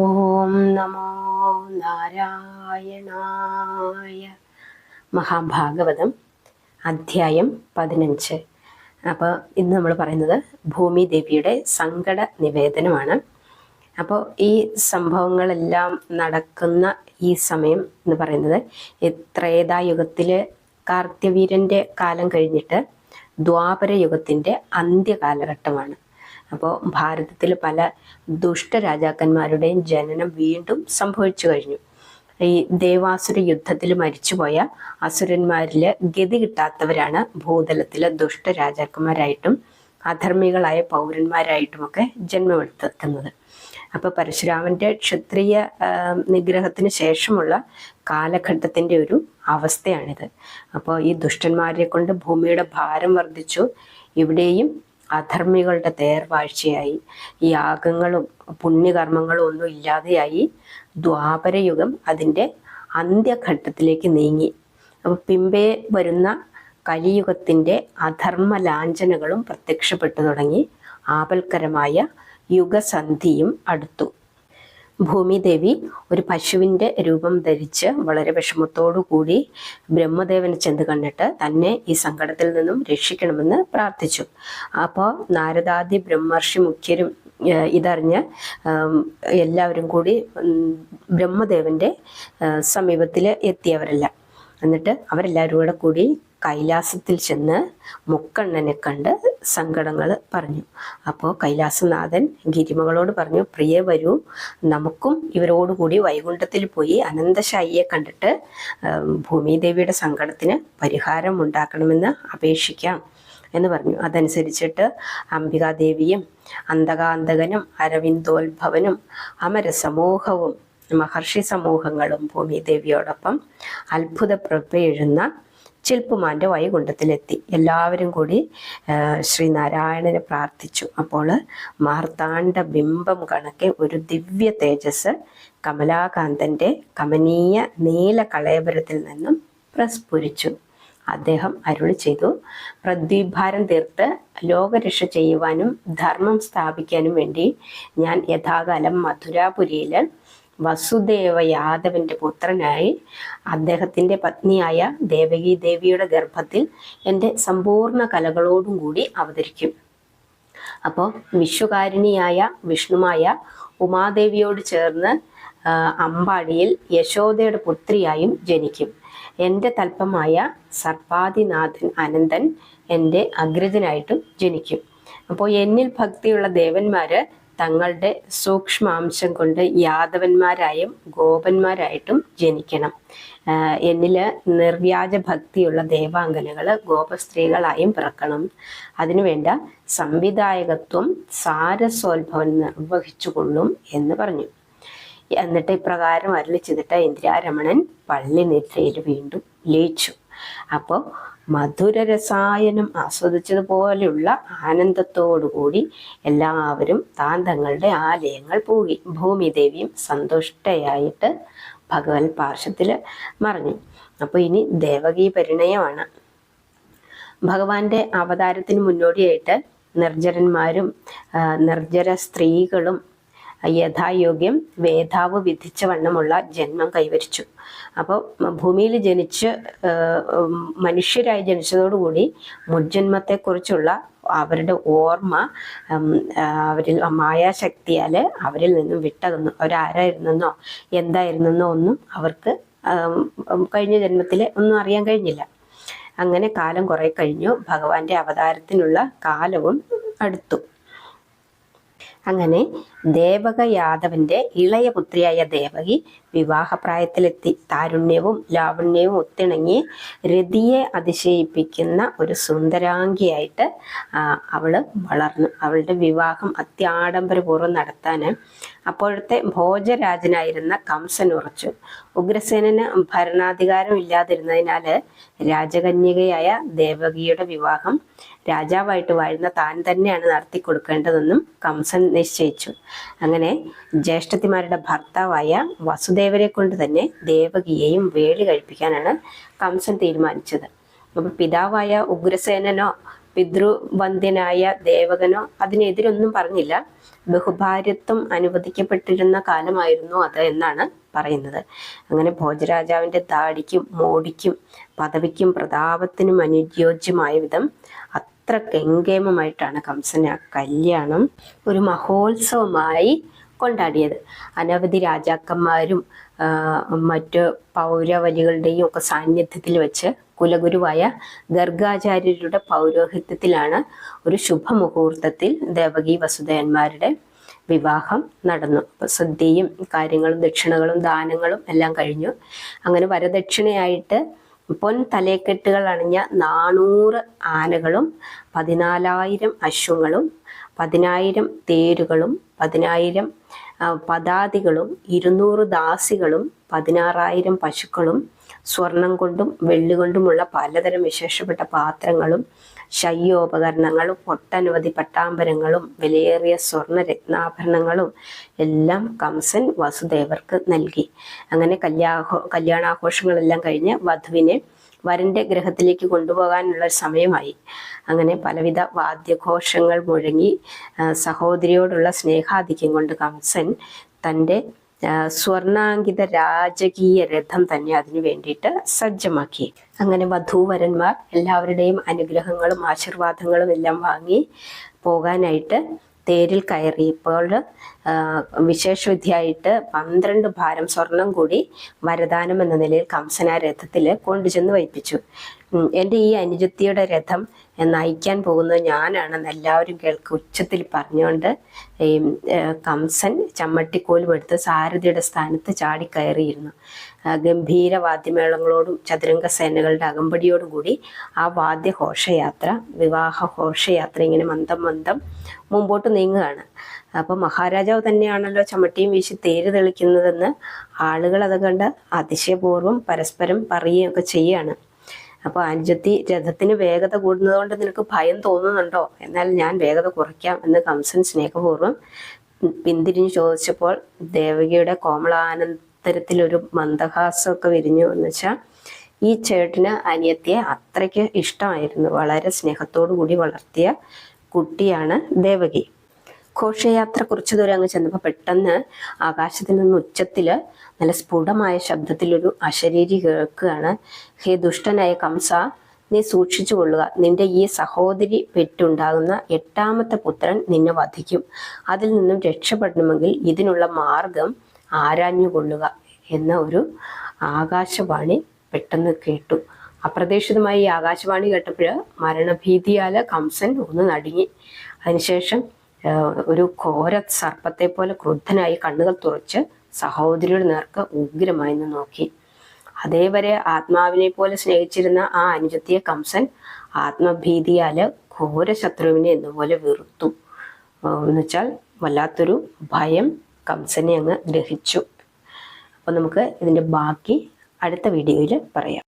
ഓം നമോ നാരായണായ മഹാഭാഗവതം അധ്യായം പതിനഞ്ച്. അപ്പോൾ ഇന്ന് നമ്മൾ പറയുന്നത് ഭൂമി ദേവിയുടെ സങ്കട നിവേദനമാണ്. അപ്പോൾ ഈ സംഭവങ്ങളെല്ലാം നടക്കുന്ന ഈ സമയം എന്ന് പറയുന്നത് ത്രേതായുഗത്തിൽ കാർത്തിവീരന്റെ കാലം കഴിഞ്ഞിട്ട് ദ്വാപര യുഗത്തിന്റെ അന്ത്യകാലഘട്ടമാണ്. അപ്പോൾ ഭാരതത്തിൽ പല ദുഷ്ടരാജാക്കന്മാരുടെയും ജനനം വീണ്ടും സംഭവിച്ചു കഴിഞ്ഞു. ഈ ദേവാസുര യുദ്ധത്തിൽ മരിച്ചുപോയ അസുരന്മാരിൽ ഗതി കിട്ടാത്തവരാണ് ഭൂതലത്തിലെ ദുഷ്ടരാജാക്കന്മാരായിട്ടും അധർമ്മികളായ പൗരന്മാരായിട്ടുമൊക്കെ ജന്മമെടുത്തെത്തുന്നത് അപ്പോൾ പരശുരാമന്റെ ക്ഷത്രിയ നിഗ്രഹത്തിന് ശേഷമുള്ള കാലഘട്ടത്തിന്റെ ഒരു അവസ്ഥയാണിത്. അപ്പോൾ ഈ ദുഷ്ടന്മാരെ കൊണ്ട് ഭൂമിയുടെ ഭാരം വർദ്ധിച്ചു. ഇവിടെയും അധർമ്മികളുടെ തേർവാഴ്ചയായി. യാഗങ്ങളും പുണ്യകർമ്മങ്ങളും ഒന്നും ഇല്ലാതെയായി ദ്വാപരയുഗം അതിന്റെ അന്ത്യഘട്ടത്തിലേക്ക് നീങ്ങി. അപ്പോൾ പിമ്പേ വരുന്ന കലിയുഗത്തിന്റെ അധർമ്മ ലാഞ്ചനകളും പ്രത്യക്ഷപ്പെട്ടു തുടങ്ങി. ആപൽക്കരമായ യുഗസന്ധിയും അടുത്തു. ഭൂമിദേവി ഒരു പശുവിന്റെ രൂപം ധരിച്ച് വളരെ കൂടി ബ്രഹ്മദേവനെ ചെന്ന് കണ്ടിട്ട് തന്നെ ഈ സങ്കടത്തിൽ നിന്നും രക്ഷിക്കണമെന്ന് പ്രാർത്ഥിച്ചു. അപ്പോൾ നാരദാദി ബ്രഹ്മർഷി മുഖ്യരും ഇതറിഞ്ഞ് എല്ലാവരും കൂടി ബ്രഹ്മദേവന്റെ സമീപത്തിൽ എത്തിയവരല്ല. എന്നിട്ട് അവരെല്ലാവരും കൂടെ കൂടി കൈലാസത്തിൽ ചെന്ന് മുക്കണ്ണനെ കണ്ട് സങ്കടങ്ങൾ പറഞ്ഞു. അപ്പോൾ കൈലാസനാഥൻ ഗിരിമകളോട് പറഞ്ഞു പ്രിയ വരൂ നമുക്കും ഇവരോടുകൂടി വൈകുണ്ഠത്തിൽ പോയി അനന്തശായിയെ കണ്ടിട്ട് ഭൂമിദേവിയുടെ സങ്കടത്തിന് പരിഹാരം ഉണ്ടാക്കണമെന്ന് അപേക്ഷിക്കാം എന്ന് പറഞ്ഞു. അതനുസരിച്ചിട്ട് അംബികാദേവിയും അന്തകാന്തകനും അരവിന്ദോത്ഭവനും അമരസമൂഹവും മഹർഷി സമൂഹങ്ങളും ഭൂമിദേവിയോടൊപ്പം അത്ഭുത പ്രഭയെഴുന്ന ചിൽപ്പുമാന്റെ വൈകുണ്ഠത്തിലെത്തി. എല്ലാവരും കൂടി ശ്രീനാരായണനെ പ്രാർത്ഥിച്ചു. അപ്പോൾ മാർത്താണ്ഡ ബിംബം കണക്കെ ഒരു ദിവ്യ തേജസ് കമലാകാന്തന്റെ കമനീയ നീല കളയപുരത്തിൽ നിന്നും പ്രസ്ഫുരിച്ചു. അദ്ദേഹം അരുളി ചെയ്തു പ്രദ്വീഭാരം തീർത്ത് ലോകരക്ഷ ചെയ്യുവാനും ധർമ്മം സ്ഥാപിക്കാനും വേണ്ടി ഞാൻ യഥാകാലം മധുരാപുരിയിൽ വസുദേവ യാദവന്റെ പുത്രനായി അദ്ദേഹത്തിന്റെ പത്നിയായ ദേവകി ദേവിയുടെ ഗർഭത്തിൽ എന്റെ സമ്പൂർണ കലകളോടും കൂടി അവതരിക്കും. അപ്പോൾ വിശ്വകാരിണിയായ വിഷ്ണുമായ ഉമാദേവിയോട് ചേർന്ന് അമ്പാടിയിൽ യശോദയുടെ പുത്രിയായും ജനിക്കും. എന്റെ തൽപ്പമായ സർപ്പാദിനാഥൻ അനന്തൻ എന്റെ അഗ്രജനായിട്ടും ജനിക്കും. അപ്പോൾ എന്നിൽ ഭക്തിയുള്ള ദേവന്മാര് തങ്ങളുടെ സൂക്ഷ്മാംശം കൊണ്ട് യാദവന്മാരായും ഗോപന്മാരായിട്ടും ജനിക്കണം. എന്നിൽ നിർവ്യാജ ഭക്തിയുള്ള ദേവാംഗനകൾ ഗോപസ്ത്രീകളായും പിറക്കണം. അതിനുവേണ്ട സംവിധായകത്വം സാരസോത്ഭവൻ നിർവഹിച്ചുകൊള്ളും എന്ന് പറഞ്ഞു. എന്നിട്ട് ഇപ്രകാരം അരളി ഇന്ദിരാരമണൻ പള്ളി നിദ്രയിൽ വീണ്ടും ലയിച്ചു. അപ്പോൾ മധുരരസായനം ആസ്വദിച്ചതുപോലെയുള്ള ആനന്ദത്തോടുകൂടി എല്ലാവരും താൻ തങ്ങളുടെ ആലയങ്ങൾ പോകി ഭൂമിദേവിയും സന്തുഷ്ടയായിട്ട് ഭഗവത് പാർശ്വത്തിൽ മറിഞ്ഞു. അപ്പോൾ ഇനി ദേവകീ പരിണയമാണ്. ഭഗവാന്റെ അവതാരത്തിന് മുന്നോടിയായിട്ട് നിർജരന്മാരും നിർജര സ്ത്രീകളും യഥായോഗ്യം വേദാവ് വിധിച്ച വണ്ണമുള്ള ജന്മം കൈവരിച്ചു. അപ്പോൾ ഭൂമിയിൽ ജനിച്ച് മനുഷ്യരായി ജനിച്ചതോടുകൂടി മുജ്ജന്മത്തെക്കുറിച്ചുള്ള അവരുടെ ഓർമ്മ അവരിൽ മായാശക്തിയാൽ അവരിൽ നിന്നും വിട്ടകുന്നു. അവരാരായിരുന്നെന്നോ എന്തായിരുന്നെന്നോ ഒന്നും അവർക്ക് കഴിഞ്ഞ ജന്മത്തിൽ ഒന്നും അറിയാൻ കഴിഞ്ഞില്ല. അങ്ങനെ കാലം കുറെ കഴിഞ്ഞു. ഭഗവാന്റെ അവതാരത്തിനുള്ള കാലവും അടുത്തു. അങ്ങനെ ദേവക യാദവന്റെ ഇളയ പുത്രിയായ ദേവകി വിവാഹപ്രായത്തിലെത്തി. താരുണ്യവും ലാവണ്യവും ഒത്തിണങ്ങി രതിയെ അതിശയിപ്പിക്കുന്ന ഒരു സുന്ദരാംഗിയായിട്ട് അവൾ വളർന്നു. അവളുടെ വിവാഹം അത്യാഡംബരപൂർവം നടത്താൻ അപ്പോഴത്തെ ഭോജരാജനായിരുന്ന കംസൻ ഉറച്ചു. ഉഗ്രസേനന് ഭരണാധികാരം ഇല്ലാതിരുന്നതിനാൽ രാജകന്യകയായ ദേവകിയുടെ വിവാഹം രാജാവായിട്ട് വാഴുന്ന താൻ തന്നെയാണ് നടത്തി കൊടുക്കേണ്ടതെന്നും കംസൻ നിശ്ചയിച്ചു. അങ്ങനെ ജ്യേഷ്ഠത്തിമാരുടെ ഭർത്താവായ വസുദേവരെ കൊണ്ട് തന്നെ ദേവകിയെയും വേളി കഴിപ്പിക്കാനാണ് കംസൻ തീരുമാനിച്ചത്. അപ്പൊ പിതാവായ ഉഗ്രസേനനോ പിതൃവന്ദ്യനായ ദേവകനോ അതിനെതിരൊന്നും പറഞ്ഞില്ല. ബഹുഭാര്യത്വം അനുവദിക്കപ്പെട്ടിരുന്ന കാലമായിരുന്നു അത് എന്നാണ് പറയുന്നത്. അങ്ങനെ ഭോജരാജാവിന്റെ ദാടിക്കും മോടിക്കും പദവിക്കും പ്രതാപത്തിനും അനുയോജ്യമായ വിധം അത്ര കെങ്കേമമായിട്ടാണ് കംസൻ ആ കല്യാണം ഒരു മഹോത്സവമായി കൊണ്ടാടിയത്. അനവധി രാജാക്കന്മാരും മറ്റ് പൗരവലികളുടെയും ഒക്കെ സാന്നിധ്യത്തിൽ വെച്ച് കുലഗുരുവായ ഗർഗാചാര്യരുടെ പൗരോഹിത്യത്തിലാണ് ഒരു ശുഭമുഹൂർത്തത്തിൽ ദേവകി വസുദേവന്മാരുടെ വിവാഹം നടന്നു. അപ്പൊ സദ്യയും കാര്യങ്ങളും ദക്ഷിണകളും ദാനങ്ങളും എല്ലാം കഴിഞ്ഞു. അങ്ങനെ വരദക്ഷിണയായിട്ട് പൊൻ തലേക്കെട്ടുകൾ അണിഞ്ഞ നാനൂറ് ആനകളും പതിനാലായിരം അശ്വങ്ങളും പതിനായിരം തേരുകളും പതിനായിരം പദാതികളും ഇരുന്നൂറ് ദാസികളും പതിനാറായിരം പശുക്കളും സ്വർണം കൊണ്ടും വെള്ളി കൊണ്ടുമുള്ള പലതരം വിശേഷപ്പെട്ട പാത്രങ്ങളും ശയ്യോപകരണങ്ങളും ഒട്ടനവധി പട്ടാമ്പരങ്ങളും വിലയേറിയ സ്വർണ രത്നാഭരണങ്ങളും എല്ലാം കംസൻ വസുദേവർക്ക് നൽകി. അങ്ങനെ കല്യാഹോ കല്യാണാഘോഷങ്ങളെല്ലാം കഴിഞ്ഞ് വധുവിനെ വരന്റെ ഗ്രഹത്തിലേക്ക് കൊണ്ടുപോകാനുള്ള സമയമായി. അങ്ങനെ പലവിധ വാദ്യഘോഷങ്ങൾ മുഴങ്ങി സഹോദരിയോടുള്ള സ്നേഹാധിക്യം കൊണ്ട് കംസൻ തന്റെ സ്വർണാങ്കിത രാജകീയ രഥം തന്നെ അതിനു വേണ്ടിയിട്ട് സജ്ജമാക്കി. അങ്ങനെ വധൂവരന്മാർ എല്ലാവരുടെയും അനുഗ്രഹങ്ങളും ആശീർവാദങ്ങളും എല്ലാം വാങ്ങി പോകാനായിട്ട് തേരിൽ കയറിയപ്പോൾ വിശേഷവിധിയായിട്ട് പന്ത്രണ്ട് ഭാരം സ്വർണം കൂടി വരദാനം എന്ന നിലയിൽ കംസന രഥത്തിൽ കൊണ്ടുചെന്ന് വയ്പ്പിച്ചു എന്റെ ഈ അനുജത്തിയുടെ രഥം നയിക്കാൻ പോകുന്നത് ഞാനാണെന്ന് എല്ലാവരും കേൾക്ക് ഉച്ചത്തിൽ പറഞ്ഞുകൊണ്ട് ഈ കംസൻ ചമ്മട്ടിക്കോലും എടുത്ത് സാരഥിയുടെ സ്ഥാനത്ത് ചാടിക്കയറിയിരുന്നു. കയറിയിരുന്നു ഗംഭീര വാദ്യമേളങ്ങളോടും ചതുരംഗ സേനകളുടെ അകമ്പടിയോടും കൂടി ആ വാദ്യ ഘോഷയാത്ര വിവാഹ ഘോഷയാത്ര ഇങ്ങനെ മന്ദം മന്ദം മുമ്പോട്ട് നീങ്ങുകയാണ്. അപ്പോൾ മഹാരാജാവ് തന്നെയാണല്ലോ ചമ്മട്ടിയും വീശി തേര് തെളിക്കുന്നതെന്ന് ആളുകൾ അത് കണ്ട് അതിശയപൂർവം പരസ്പരം പറയുകയൊക്കെ ചെയ്യാണ്. അപ്പോൾ അനുജത്തി രഥത്തിന് വേഗത കൂടുന്നതുകൊണ്ട് നിനക്ക് ഭയം തോന്നുന്നുണ്ടോ? എന്നാൽ ഞാൻ വേഗത കുറയ്ക്കാം എന്ന് കംസൻ സ്നേഹപൂർവം പിന്തിരിഞ്ഞു ചോദിച്ചപ്പോൾ ദേവകിയുടെ കോമളാനന്തരത്തിലൊരു മന്ദഹാസമൊക്കെ വിരിഞ്ഞു എന്ന് വെച്ചാൽ ഈ ചേട്ടന് അനിയത്തിയെ അത്രയ്ക്ക് ഇഷ്ടമായിരുന്നു. വളരെ സ്നേഹത്തോടു കൂടി വളർത്തിയ കുട്ടിയാണ് ദേവകി. ഘോഷയാത്ര കുറച്ചു ദൂരം അങ്ങ് ചെന്നപ്പോൾ പെട്ടെന്ന് ആകാശത്തിൽ നിന്ന് ഉച്ചത്തിൽ നല്ല സ്ഫുടമായ ശബ്ദത്തിലൊരു അശരീരി കേൾക്കുകയാണ്. ഹേ ദുഷ്ടനായ കംസ നീ സൂക്ഷിച്ചു കൊള്ളുക. നിന്റെ ഈ സഹോദരി പെറ്റുണ്ടാകുന്ന എട്ടാമത്തെ പുത്രൻ നിന്നെ വധിക്കും. അതിൽ നിന്നും രക്ഷപ്പെടണമെങ്കിൽ ഇതിനുള്ള മാർഗം ആരാഞ്ഞുകൊള്ളുക എന്ന ഒരു ആകാശവാണി പെട്ടെന്ന് കേട്ടു. അപ്രതീക്ഷിതമായി ഈ ആകാശവാണി കേട്ടപ്പോൾ മരണഭീതിയാൽ കംസൻ ഒന്ന് നടുങ്ങി. അതിനുശേഷം ഒരു ഘോര സർപ്പത്തെ പോലെ ക്രുദ്ധനായി കണ്ണുകൾ തുറച്ച് സഹോദരിയുടെ നേർക്ക് ഉഗ്രമായി നിന്ന് നോക്കി. അതേവരെ ആത്മാവിനെ പോലെ സ്നേഹിച്ചിരുന്ന ആ അനുജത്തിയെ കംസൻ ആത്മഭീതിയാൽ ഘോര ശത്രുവിനെ എന്നപോലെ വെറുത്തു. എന്നുവെച്ചാൽ വല്ലാത്തൊരു ഭയം കംസനെ അങ്ങ് ഗ്രഹിച്ചു. അപ്പോൾ നമുക്ക് ഇതിന്റെ ബാക്കി അടുത്ത വീഡിയോയിൽ പറയാം.